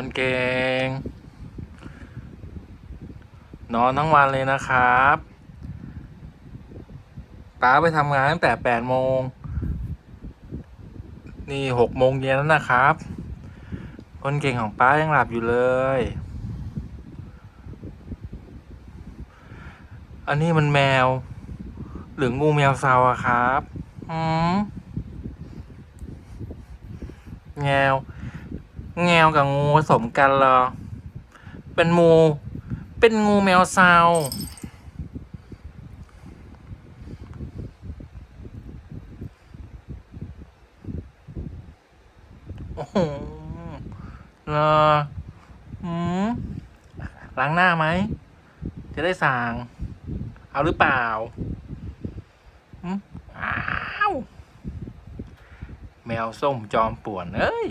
คนเก่ง นอนทั้งวันเลยนะครับป้าไปทำงานตั้งแต่แปดโมง นี่หกโมงเย็นแล้วนะครับ คนเก่งของป้ายังหลับอยู่เลย อันนี้มันแมว หรืองูแมวเซาอะครับ อืมแงว แงวกับงูผสมกันเหรอ เป็นงูเป็นงูแมวซาโอ้โหเหรออืมล้างหน้าไหม จะได้สั่งเอาหรือเปล่าอืมอ้าว แมวส้มจอมป่วน เอ้ย